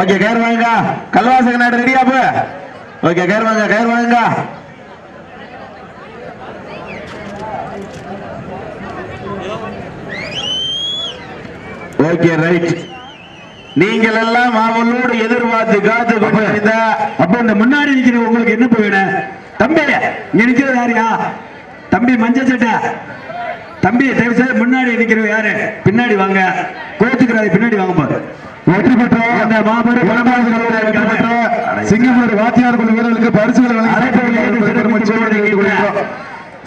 Okay கயிறு வாங்க கல்வாசக நாடு ரெடியா போ. ஓகே கயிறு வாங்க கயிறு வாங்க. ஓகே ரைட் நீங்கள் எல்லாம் அவளோடு எதிர்பார்த்து காத்து கொண்டிருந்த அப்ப இந்த முன்னாடி நிக்கிற உங்களுக்கு என்ன வேணும்? தம்பி இங்க நிக்கிறது யாரியா தம்பி மஞ்சள் சட்டை. தம்பி தயவு செய்து முன்னாடி நிக்கிறவ யாரு? பின்னாடி வாங்க. கோச்சுக்கிறாரு பின்னாடி வாங்க பாரு. வெற்றி பெற்ற அந்த மாபெரும் சிங்கப்பூர் வாத்தியார் குழு வீரர்களுக்கு பரிசுகளை.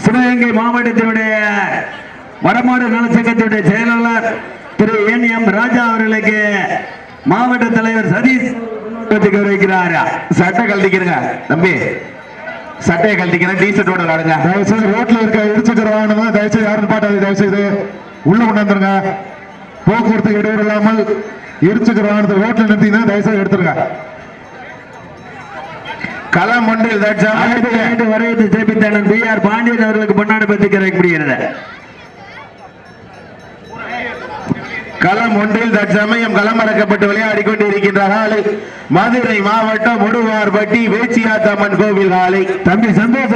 சிவகங்கை மாவட்டத்தினுடைய வடமாடு நலச்சங்கத்தினுடைய செயலாளர் திரு என் எம் ராஜா அவர்களுக்கு மாவட்ட தலைவர் சதீஷ் வைக்கிறார். சட்டை கழட்டிக்கிறங்க தம்பி. சட்டையை கழட்டிக்கிறேன் டி ஷர்ட்டோட விளாடுங்க தயவு செய்து ரோட்ல இருக்க இருசக்கர வாகனம் தயவு செய்து யாரும் பாட்டாது தயவு செய்து உள்ள கொண்டாந்துருங்க போக்குவரத்து இடையூறு இல்லாமல் இருசக்கர வாகனத்தை ரோட்ல நிறுத்திங்கன்னா தயவு செய்து எடுத்துருங்க களம் ஒன்றில் வரவேற்று சிறப்பித்தனர் பி ஆர் பாண்டியன் அவர்களுக்கு பொன்னாடு பற்றி கிடைக்கப்படுகிறது களம் ஒன்றில் தற்சமயம் களம் அடக்கப்பட்டு விளையாடி கொண்டிருக்கின்ற காலை மதுரை மாவட்டம் முடுவார்பட்டி வேச்சியாத்தம்மன் கோவில் காலை தம்பி சந்தோஷ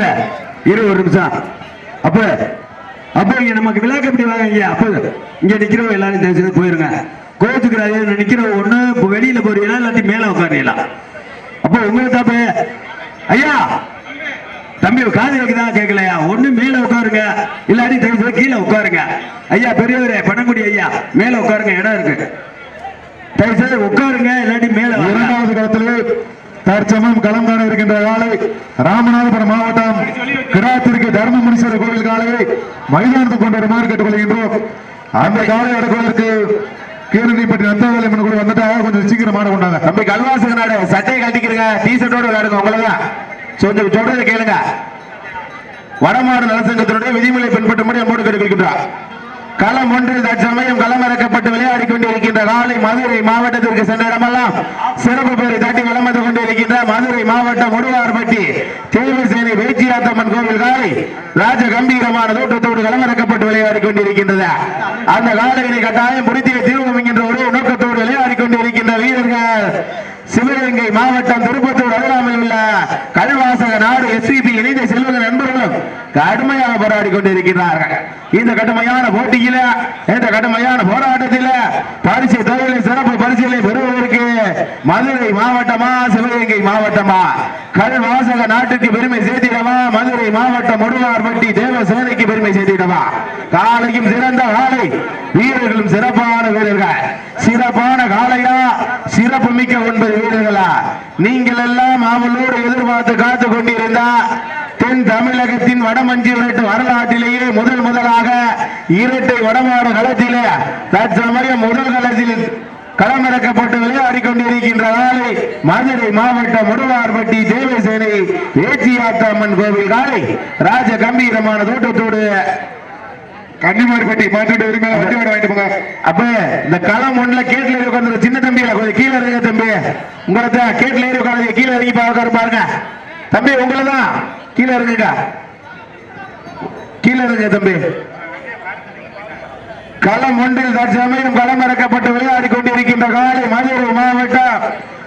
இரு ஒரு நிமிஷம். அப்ப அப்ப இங்க நமக்கு விளக்கு எப்படி வாங்க இங்க அப்ப இங்க நிக்கிறவங்க எல்லாரும் தயவு செய்து போயிருங்க. கோச்சுக்கிறாரு நினைக்கிற ஒண்ணு இப்போ வெளியில போறீங்களா இல்லாட்டி மேல உட்காரீங்களா அப்ப உங்களுக்கு தப்பு. ஐயா தம்பி காது வைக்கதான் கேட்கலையா ஒண்ணு மேல உட்காருங்க. இல்லாட்டி தயவு கீழே உட்காருங்க. ஐயா பெரியவரே பண்ணக்கூடிய ஐயா மேல உட்காருங்க இடம் இருக்கு. தயவு செய்து உட்காருங்க இல்லாட்டி மேல இரண்டாவது களத்திலே தற்சமயம் களம் காண இருக்கின்ற காலை ராமநாதபுரம் மாவட்டம் கிராத்திற்கு தர்ம முனீஸ்வரர் கோவில் காலையை மைதானத்துக்கு கொண்டு வருமாறு கேட்டுக்கொள்கின்றோம் அந்த காலை எடுப்பதற்கு கீழனிப்பட்டி நந்தாவளி மண் கூட வந்துட்டா கொஞ்சம் சீக்கிரம் மாட கொண்டாங்க. தம்பி கல்வாசக நாடு. சட்டையை கட்டிக்கிறங்க டி விளையாடுங்க உங்களதான் கொஞ்சம் சொல்றதை கேளுங்க. வடமாடு நலசங்கத்தினுடைய விதிமுறை பின்பற்றும்படி அம்மோடு கேட்டுக்கொள்கின்றார் களம் ஒன்றில் தற்சமயம் களம் இறக்கப்பட்டு விளையாடி கொண்டிருக்கின்ற காலை மதுரை மாவட்டத்திற்கு சென்ற இடமெல்லாம் சிறப்பு பேரை தட்டி களம் வந்து கொண்டிருக்கின்ற மதுரை மாவட்டம் முடுவார்பட்டி தேவசேனை வேச்சியாத்தம்மன் கோவில் காலை ராஜ கம்பீரமான தோட்டத்தோடு களம் இறக்கப்பட்டு விளையாடி கொண்டிருக்கின்றது. அந்த காலையினை கட்டாயம் முடித்திய தீர்வு என்கின்ற ஒரே நோக்கத்தோடு விளையாடி கொண்டிருக்கின்ற வீரர்கள் சிவகங்கை மாவட்டம் திருப்பத்தூர் அருகாமையில் உள்ள கல்வாசக நாடு எஸ்பிபி இணைந்த செல்வக நண்பர்களும் கடுமையாக போராடி கொண்டிருக்கிறார்கள். இந்த கடுமையான போட்டியில இந்த கடுமையான போராட்டத்தில் பரிசு தொகையில சிறப்பு பரிசுகளை பெறுவதற்கு மதுரை மாவட்டமா சிவகங்கை மாவட்டமா? கல்வாசக நாட்டுக்கு பெருமை சேர்த்திடவா? மதுரை மாவட்டம் முடுவார்பட்டி தேவ சேனைக்கு பெருமை சேர்த்திடவா? காலையும் சிறந்த காலை வீரர்களும் சிறப்பான வீரர்கள். சிறப்பான காலையா சிறப்பு மிக்க ஒன்பது வீரர்களா? நீங்கள் எல்லாம் அவளோடு எதிர்பார்த்து காத்து கொண்டிருந்தா தென் தமிழகத்தின் வடமஞ்சி விரட்டு வரலாற்றிலேயே முதல் முதலாக இரட்டை வடமாடு களத்திலே தற்சமயம் முதல் களத்தில் களமிறக்கப்பட்டு விளையாடி கொண்டிருக்கின்ற மதுரை மாவட்டம் முடுவார்பட்டி தேவசேனை ஏச்சியாத்தம்மன் கோவில் காலை ராஜ கம்பீரமான தோட்டத்தோடு கன்னிமாரிப்பட்டி மாட்டு உரிமையில வண்டி வாட வாங்கிட்டு போங்க. அப்ப இந்த களம் ஒண்ணுல கேட்ல ஏறி உட்காந்து சின்ன தம்பியில கொஞ்சம் கீழே இருங்க தம்பி. உங்களத கேட்ல ஏறி உட்காந்து கீழே இறங்கி பா- உட்காரு பாருங்க. தம்பி உங்களதான் கீழே இருங்க கீழே இருங்க தம்பி. களம் ஒன்றில் தற்சமயம் களம் இறக்கப்பட்டு விளையாடி கொண்டிருக்கின்ற காலை மதுரை மாவட்டம்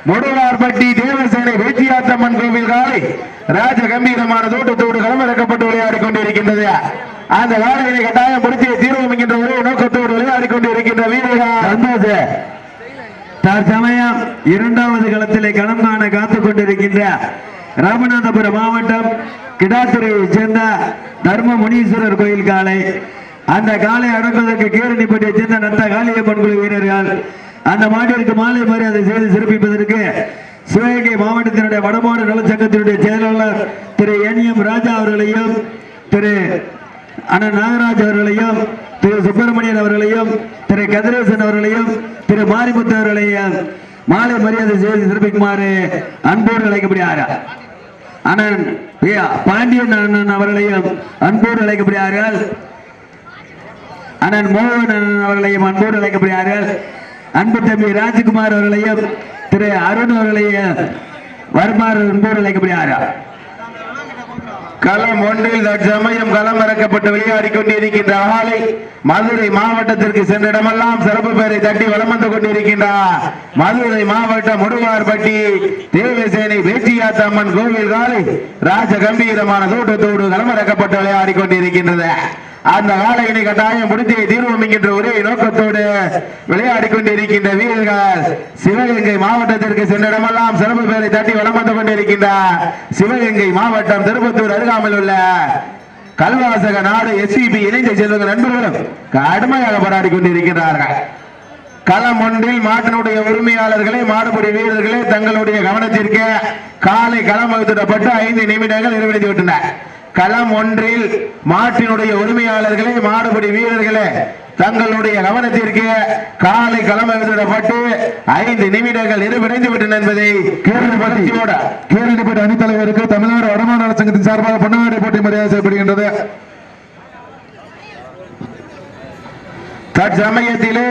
முடுவார்பட்டி தேவசேனை வேச்சியாத்தம்மன் கோவில் காலை ராஜ கம்பீரமான தோட்டத்தோடு களம் இறக்கப்பட்டு விளையாடி கொண்டிருக்கின்றது. அந்த காலையினை கட்டாயம் முடித்திய தீர்வு என்கின்ற ஒரே நோக்கத்தோடு விளையாடி கொண்டிருக்கின்ற வீரர்கள். சந்தோஷ் தற்சமயம் இரண்டாவது களத்திலே களம் காண காத்துக் கொண்டிருக்கின்ற ராமநாதபுரம் மாவட்டம் கிடாத்துறையை சேர்ந்த தர்ம முனீஸ்வரர் கோயில் காலை அந்த காலை அடக்குவதற்கு கீரணிப்பட்டியை சேர்ந்த நத்த காளியம்மன் குழு வீரர்கள். அந்த மாட்டிற்கு மாலை மரியாதை செய்து சிறப்பிப்பதற்கு சிவகங்கை மாவட்டத்தினுடைய வடமாடு நலச்சங்கத்தினுடைய செயலாளர் திரு என் எம் ராஜா அவர்களையும் திரு அண்ணன் நாகராஜ் அவர்களையும் திரு சுப்பிரமணியன் அவர்களையும் திரு கதிரேசன் அவர்களையும் திரு மாரிமுத்து அவர்களையும் மாலை மரியாதை செய்து சிறப்பிக்குமாறு அன்போடு அழைக்கப்படுகிறார். அண்ணன் பாண்டியன் அண்ணன் அவர்களையும் அன்போடு அழைக்கப்படுகிறார்கள் அண்ணன் மோகன் அண்ணன் அவர்களையும் அன்போடு அழைக்கப்படுகிறார்கள் அன்பு தம்பி ராஜ்குமார் அவர்களையும் திரு அருண் அவர்களையும் வருமாறு அன்போடு அழைக்கப்படுகிறார்கள் களம் ஒன்றில் தற்சமயம் களம் இறக்கப்பட்டு விளையாடி கொண்டிருக்கின்ற அகாலை மதுரை மாவட்டத்திற்கு சென்ற இடமெல்லாம் சிறப்பு பெயரை தட்டி வளம் வந்து கொண்டிருக்கின்றார். மதுரை மாவட்டம் முடுவார்பட்டி தேவசேனை வேட்டியாத்தம்மன் கோவில் காலை ராஜ கம்பீரமான தோட்டத்தோடு களம் இறக்கப்பட்டு விளையாடி கொண்டிருக்கின்றது. அந்த காலையினை கட்டாயம் முடித்தே தீர்வோம் என்கின்ற ஒரே நோக்கத்தோடு விளையாடி கொண்டிருக்கின்ற வீரர்கள் சிவகங்கை மாவட்டத்திற்கு சென்ற இடமெல்லாம் சிறப்பு பேரை தட்டி வளம் வந்து கொண்டிருக்கின்றார் சிவகங்கை மாவட்டம் திருப்பத்தூர் அருகாமல் உள்ள கல்வாசக நாடு எஸ்பிபி இணைந்த செல்வங்க நண்பர்களும் கடுமையாக போராடி கொண்டிருக்கிறார்கள். களம் ஒன்றில் மாட்டினுடைய உரிமையாளர்களே மாடுபடி வீரர்களே தங்களுடைய கவனத்திற்கு காலை களம் வகுத்திடப்பட்டு ஐந்து நிமிடங்கள் நிறைவேற்றி விட்டனர் களம் ஒன்றில் மாட்டினுடைய உரிமையாளர்களே மாடுபிடி வீரர்களே தங்களுடைய கவனத்திற்கு காலை களம் வகுத்திடப்பட்டு ஐந்து நிமிடங்கள் நிறைவடைந்து விட்டன என்பதை கேரளிப்பட்ட அணித்தலைவருக்கு தமிழ்நாடு வருமான நல சங்கத்தின் சார்பாக பொன்னாடை போட்டி மரியாதை செய்யப்படுகின்றது. தற்சமயத்திலே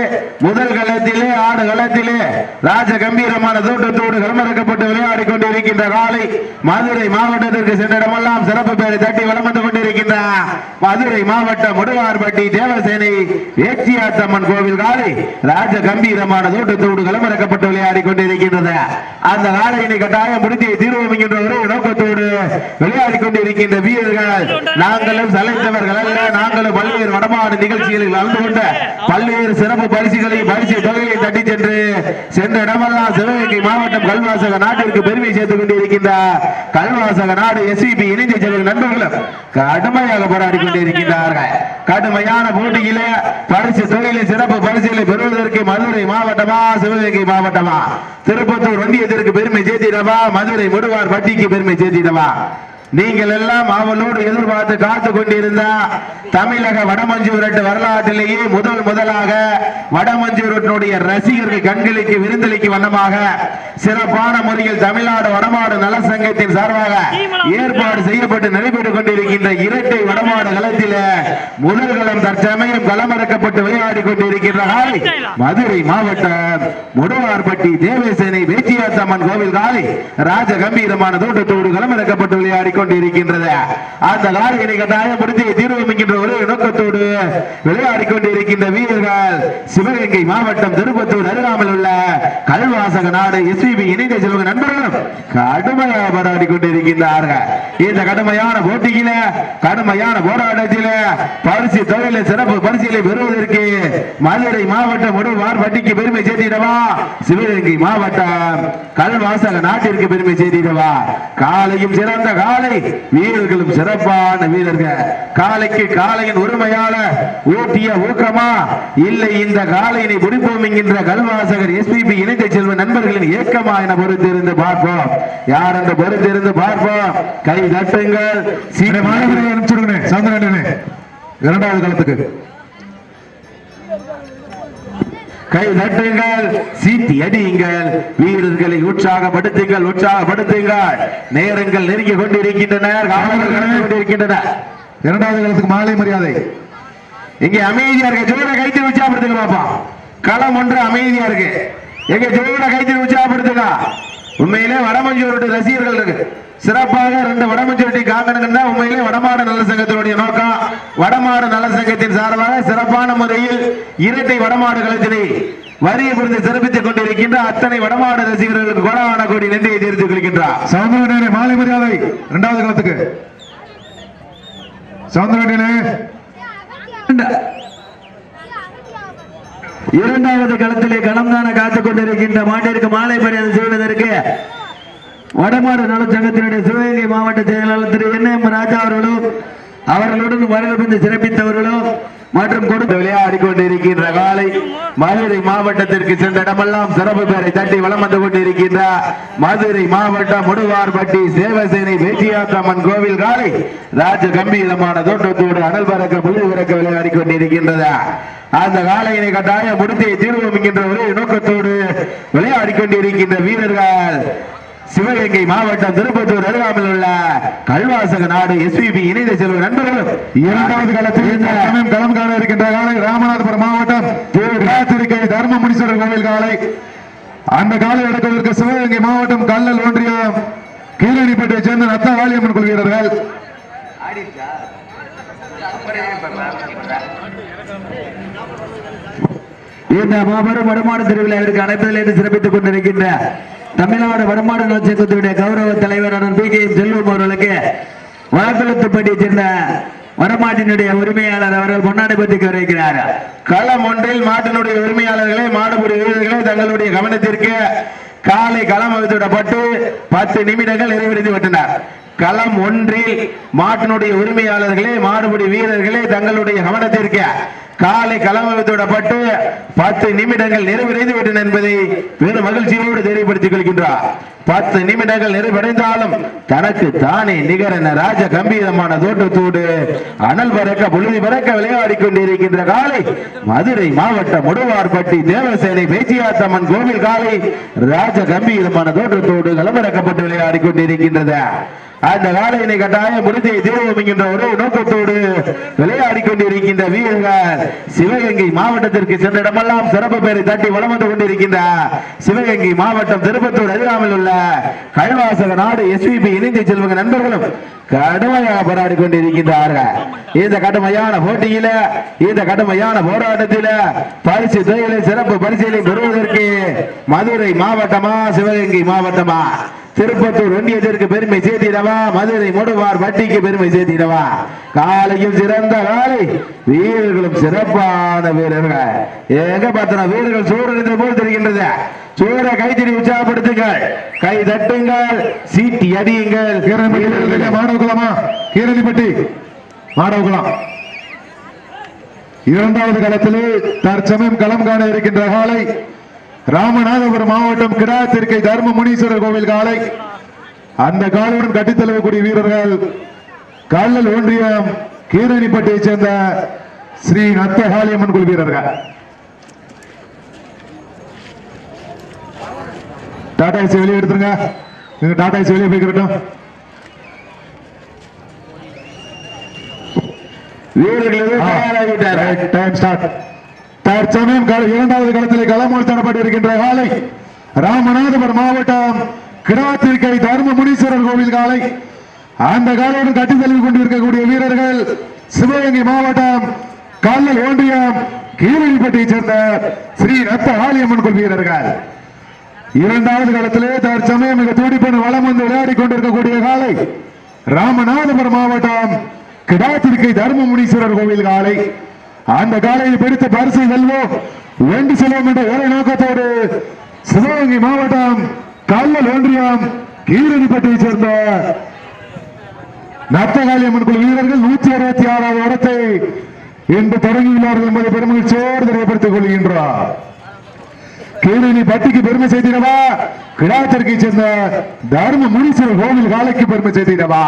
முதல் களத்திலே ஆடு களத்திலே ராஜ கம்பீரமான தோட்டத்தோடு களமிறக்கப்பட்டு விளையாடி கொண்டிருக்கின்ற காலை மதுரை மாவட்டத்திற்கு சென்ற இடமெல்லாம் சிறப்பு பேரை தட்டி வளம் வந்து கொண்டிருக்கின்ற மதுரை மாவட்டம் முடுவார்பட்டி தேவசேனை ஏச்சியாத்தம்மன் கோவில் காலை ராஜ கம்பீரமான தோட்டத்தோடு களமிறக்கப்பட்டு விளையாடி கொண்டிருக்கின்றது அந்த காலையினை கட்டாயம் முடித்து தீர்வோம் என்கின்ற ஒரே நோக்கத்தோடு விளையாடி கொண்டிருக்கின்ற வீரர்கள். நாங்களும் சலைத்தவர்கள் அல்ல நாங்களும் பல்வேறு வடமாடு நிகழ்ச்சிகளில் கலந்து கொண்ட பல்வேறு சிறப்பு பரிசுகளை பரிசு தொகையை தட்டி சென்று சென்ற இடமெல்லாம் சிவகங்கை மாவட்டம் கல்வாசக நாட்டிற்கு பெருமை சேர்த்துக் கொண்டிருக்கின்ற கல்வாசக நாடு எஸ்பிபி இணைந்து செல்லும் நண்பர்களும் கடுமையாக போராடி கொண்டிருக்கின்றார்கள். கடுமையான போட்டியிலே பரிசு தொகையிலே சிறப்பு பரிசுகளை பெறுவதற்கு மதுரை மாவட்டமா சிவகங்கை மாவட்டமா? திருப்பத்தூர் ஒன்றியத்திற்கு பெருமை சேர்த்திடவா? மதுரை முடுவார் பட்டிக்கு பெருமை சேர்த்திடவா? நீங்கள் எல்லாம் அவளோடு எதிர்பார்த்து காத்து கொண்டிருந்த தமிழக வடமஞ்சூரட்டு வரலாற்றிலேயே முதல் முதலாக வடமஞ்சூரட்டினுடைய ரசிகர்கள் கண்களுக்கு விருந்தளிக்கு வண்ணமாக சிறப்பான முறையில் தமிழ்நாடு வடமாடு நல சங்கத்தின் சார்பாக ஏற்பாடு செய்யப்பட்டு நடைபெற்றுக் கொண்டிருக்கின்ற இரட்டை வடமாடு களத்தில் முதல் களம் தற்சமயம் களமிறக்கப்பட்டு விளையாடி கொண்டிருக்கின்ற மதுரை மாவட்டம் முடவார்பட்டி தேவசேனை வேச்சியாத்தம்மன் கோவில் காலை ராஜ கம்பீரமான தோட்டத்தோடு களமிறக்கப்பட்டு விளையாடி கொண்டிருக்கின்றது. அந்த காலையினை கட்டாயப்படுத்தி தீர்வமைக்கின்ற தீர்வு ஒரு நோக்கத்தோடு விளையாடி கொண்டிருக்கின்ற வீரர்கள் சிவகங்கை மாவட்டம் திருப்பத்தூர் அருகாமல் உள்ள கல்வாசக நாடு எஸ்பிபி இணைந்த செல்வங்க நண்பர்களும் கடுமையாக போராடி கொண்டிருக்கின்றார்கள் இந்த கடுமையான போட்டியில கடுமையான போராட்டத்தில பரிசு தொழில சிறப்பு பரிசுகளை பெறுவதற்கு மதுரை மாவட்டம் உடுவார் பட்டிக்கு பெருமை சேர்த்திடவா? சிவகங்கை மாவட்டம் கல்வாசக நாட்டிற்கு பெருமை சேர்த்திடவா? காலையும் சிறந்த காலை வீரர்களும் சிறப்பான வீரர்கள். காலைக்கு காலையின் உரிமையால ஊட்டிய ஊக்கமா? இல்லை இந்த காலையினை முடிப்போம் என்கின்ற கல்வாசகர் எஸ்பிபி இணைந்த செல்வ நண்பர்களின் ஏக்கமா என பொறுத்திருந்து பார்ப்போம். யார் என்று பொறுத்திருந்து பார்ப்போம். கை தட்டுங்கள் சீனை மாணவர்களை அனுப்பிச்சுடுங்க சந்திரனே இரண்டாவது காலத்துக்கு கை தட்டுங்கள் சீட்டி அடியுங்கள். வீரர்களை உற்சாகப்படுத்துங்கள் உற்சாகப்படுத்துங்கள். நேரங்கள் நெருங்கி கொண்டிருக்கின்றன இரண்டாவது காலத்துக்கு மாலை மரியாதை. இங்க அமைதியா இருக்க. ஜோட கைத்து உற்சாகப்படுத்துங்க பாப்பா. களம் ஒன்று அமைதியா இருக்கு. எங்க ஜோட கைத்து உற்சாகப்படுத்துங்க. உண்மையிலே வடமஞ்சூருடைய ரசிகர்கள் இருக்கு. சிறப்பாக ரெண்டு வடமஞ்சூருட்டி காக்கணுங்கன்னா உண்மையிலே வடமாடு நல்ல சங்கத்தினுடைய நோக்கம். வடமாடு நல்ல சங்கத்தின் சார்பாக சிறப்பான முறையில் இரட்டை வடமாடு களத்தினை வரியை புரிந்து சிறப்பித்துக் கொண்டிருக்கின்ற அத்தனை வடமாடு ரசிகர்களுக்கு கொடவான கோடி நன்றியை தெரிவித்துக் கொள்கின்றார். சவுந்தரனே மாலை மரியாதை இரண்டாவது காலத்துக்கு சவுந்தரனே இரண்டாவது களத்திலே களம் காண காத்துக் கொண்டிருக்கின்ற மாட்டிற்கு மாலை மரியாதை செய்வதற்கு வடமாடு நலச்சங்கத்தினுடைய சிவகங்கை மாவட்ட செயலாளர் திரு என் எம் ராஜா அவர்களும் அவர்களுடன் வருகை சிறப்பித்தவர்களும் மற்றும் கொடுத்த விளையாடி கொண்டிருக்கின்ற காலை மதுரை மாவட்டத்திற்கு சென்ற இடமெல்லாம் சிறப்பு பெயரை தட்டி வளம் வந்து கொண்டிருக்கின்ற மதுரை மாவட்டம் முடுவார்பட்டி சேவசேனை வேட்டியாத்தம்மன் கோவில் காலை ராஜ கம்பீரமான தோட்டத்தோடு அனல் பறக்க புள்ளி பிறக்க விளையாடி கொண்டிருக்கின்றது அந்த காலையினை கட்டாயம் முடித்து தீர்வோம் என்கின்ற ஒரே நோக்கத்தோடு விளையாடி கொண்டிருக்கின்ற வீரர்கள் சிவகங்கை மாவட்டம் திருப்பத்தூர் அருகாமையில் உள்ள கல்வாசக நாடு எஸ்பிபி இணைந்த செல்வ நண்பர்களும் இரண்டாவது காலத்தில் களம் காண இருக்கின்ற காலை ராமநாதபுரம் மாவட்டம் திருக்கை தர்ம முனீஸ்வரர் கோவில் காலை. அந்த காலை அடக்குவதற்கு சிவகங்கை மாவட்டம் கல்லல் ஒன்றியம் கீழடிப்பட்டியை சேர்ந்த நத்த வாலியம்மன் குழு வீரர்கள் இந்த மாபெரும் வடமாடு திருவிழாவிற்கு என்று சிறப்பித்துக் கொண்டிருக்கின்ற தமிழ்நாடு வடமாடு நலச்சங்கத்துடைய கௌரவ தலைவர் பி கே செல்வம் அவர்களுக்கு வழக்குளத்துப்பட்டியை சேர்ந்த வடமாட்டினுடைய உரிமையாளர் அவர்கள் பொன்னாடை பற்றி வருகிறார். களம் ஒன்றில் மாட்டினுடைய உரிமையாளர்களே மாடுபுடி வீரர்களே தங்களுடைய கவனத்திற்கு காலை களம் வைத்துவிடப்பட்டு பத்து நிமிடங்கள் நிறைவடைந்து விட்டனர். களம் ஒன்றில் மாட்டினுடைய உரிமையாளர்களே மாடுபிடி வீரர்களே தங்களுடைய கவனத்திற்கு காலை களம் பத்து நிமிடங்கள் நிறைவடைந்து விட்டன என்பதை பெரும் மகிழ்ச்சியோடு தெரியப்படுத்திக் கொள்கின்றார். பத்து நிமிடங்கள் நிறைவடைந்தாலும் தனக்கு தானே நிகரென ராஜ கம்பீரமான தோற்றத்தோடு அனல் பறக்க புழுதி பறக்க விளையாடி கொண்டிருக்கின்ற காலை மதுரை மாவட்டம் முடுவார்பட்டி தேவசேனை பேச்சியாத்தம்மன் கோவில் காலை ராஜ கம்பீரமான தோற்றத்தோடு களமிறக்கப்பட்டு விளையாடி கொண்டிருக்கின்றது. அந்த வேலையினை கட்டாயம் முடித்தை தீர்வோம் என்கின்ற ஒரு நோக்கத்தோடு விளையாடி கொண்டிருக்கின்ற வீரர்கள் சிவகங்கை மாவட்டத்திற்கு சென்ற இடமெல்லாம் சிறப்பு பெயரை தட்டி வளம் வந்து கொண்டிருக்கின்ற சிவகங்கை மாவட்டம் திருப்பத்தூர் அருகாமல் உள்ள கல்வாசக நாடு எஸ்பிபி இணைந்து செல்வங்க நண்பர்களும் கடுமையாக போராடி கொண்டிருக்கின்றார்கள். இந்த கடுமையான போட்டியில இந்த கடுமையான போராட்டத்தில பரிசு தொழிலை சிறப்பு பரிசீலனை பெறுவதற்கு மதுரை மாவட்டமா சிவகங்கை மாவட்டமா? திருப்பத்தூர் ஒன்றியத்திற்கு பெருமை சேர்த்திடவா? மதுரை முடுவார் வட்டிக்கு பெருமை சேர்த்திடவா? காலையும் சிறந்த காலை வீரர்களும் சிறப்பான வீரர்கள். எங்க பார்த்தன வீரர்கள் சூழலிருந்து போல் தெரிகின்றது. சூற கைத்தறி உற்சாகப்படுத்துங்கள். கை தட்டுங்கள். சீட்டி அடியுங்கள். கீரணிப்பட்டி மாணவகுலமா கீரணிப்பட்டி மாணவகுலம் இரண்டாவது களத்திலே தற்சமயம் களம் காண இருக்கின்ற காலை ராமநாதபுரம் மாவட்டம் கிடாத்திருக்கை தர்ம முனீஸ்வரர் கோவில் காலை. அந்த காலையுடன் கட்டித் தழுவக்கூடிய வீரர்கள் கல்லல் ஒன்றியம் கீரணிப்பட்டியைச் சேர்ந்த ஸ்ரீ நத்தகாளியம்மன் குழு வீரர்கள். டாடா ஏசி வெளியே எடுத்துருங்க. நீங்க டாடா ஏசி வெளியே போய்க்கிறட்டும் வீரர்கள் டைம் ஸ்டார்ட் தற்சமயம் இரண்டாவது களத்திலே களமோல் தரப்பட்டிருக்கின்ற காலை. ராமநாதபுரம் மாவட்டம் கிடாத்திருக்கை தர்ம முனீஸ்வரர் கோவில் காலை. அந்த காலையோடு கட்டி தள்ளி கொண்டிருக்கக்கூடிய வீரர்கள் சிவகங்கை மாவட்டம் கல்லல் ஒன்றியம் கீழடிப்பட்டியைச் சேர்ந்த ஸ்ரீ ரத்த ஆலியம்மன் கோவில் வீரர்கள். இரண்டாவது காலத்திலே தற்சமயம் மிக துடிப்பென வளம் வந்து விளையாடி கொண்டிருக்கக்கூடிய காலை. ராமநாதபுரம் மாவட்டம் கிடாத்திருக்கை தர்ம முனீஸ்வரர் கோவில் காலை. அந்த காலையை பிடித்து பரிசை வெல்வோம். வேண்டி செல்வோம் என்ற ஒரே நோக்கத்தோடு சிவகங்கை மாவட்டம் கல்லல் ஒன்றியம் கீரடிப்பட்டியைச் சேர்ந்த நத்தகாளியம்மன் குழு வீரர்கள் நூற்றி அறுபத்தி ஆறாவது இடத்தை இன்று தொடங்கியுள்ளார்கள் என்பதை பெருமகிழ்ச்சியோடு தெரியப்படுத்திக் கொள்கின்றார். கீழனி பட்டிக்கு பெருமை செய்திடவா கிடாத்திற்கு சேர்ந்த தர்ம முனீஸ்வரர் கோவில் காலைக்கு பெருமை செய்திடவா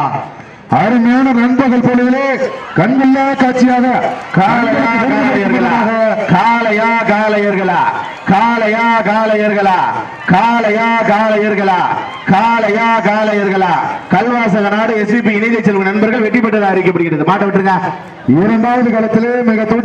அருமையான நண்பகல் பொழுதிலே கண்கொள்ளா காட்சியாக காலையா காலையர்களா? காலையா காலையர்களா? காலையா காலையர்களா? காலையா காலையர்களா? கல்வாசக நாடு எஸ்பிபி இணைந்த செல்வ நண்பர்கள் வெற்றி பெற்றதாக அறிக்கப்படுகிறது மாட்ட விட்டுருங்க. இரண்டாவது காலத்திலே மிக